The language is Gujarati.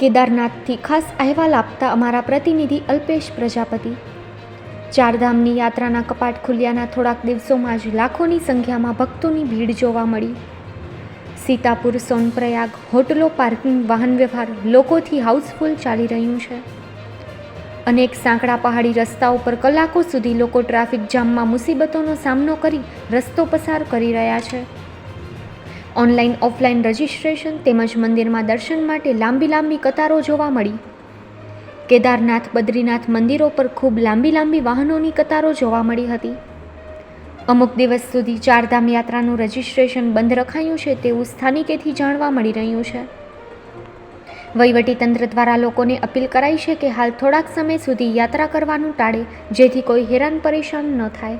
કેદારનાથથી ખાસ અહેવાલ આપતા અમારા પ્રતિનિધિ અલ્પેશ પ્રજાપતિ. ચારધામની યાત્રાના કપાટ ખુલ્યાના થોડાક દિવસોમાં જ લાખોની સંખ્યામાં ભક્તોની ભીડ જોવા મળી. સીતાપુર સોનપ્રયાગ હોટલો પાર્કિંગ વાહન વ્યવહાર લોકોથી હાઉસફુલ ચાલી રહ્યું છે. અનેક સાંકડા પહાડી રસ્તાઓ પર કલાકો સુધી લોકો ટ્રાફિક જામમાં મુસીબતોનો સામનો કરી રસ્તો પસાર કરી રહ્યા છે. ઓનલાઈન, ઓફલાઈન રજિસ્ટ્રેશન તેમજ મંદિરમાં દર્શન માટે લાંબી લાંબી કતારો જોવા મળી. કેદારનાથ, બદ્રીનાથ મંદિરો પર ખૂબ લાંબી લાંબી વાહનોની કતારો જોવા મળી હતી. અમુક દિવસ સુધી ચારધામ યાત્રાનું રજિસ્ટ્રેશન બંધ રખાયું છે તેવું સ્થાનિકેથી જાણવા મળી રહ્યું છે. વહીવટીતંત્ર દ્વારા લોકોને અપીલ કરાઈ છે કે હાલ થોડાક સમય સુધી યાત્રા કરવાનું ટાળે, જેથી કોઈ હેરાન પરેશાન ન થાય.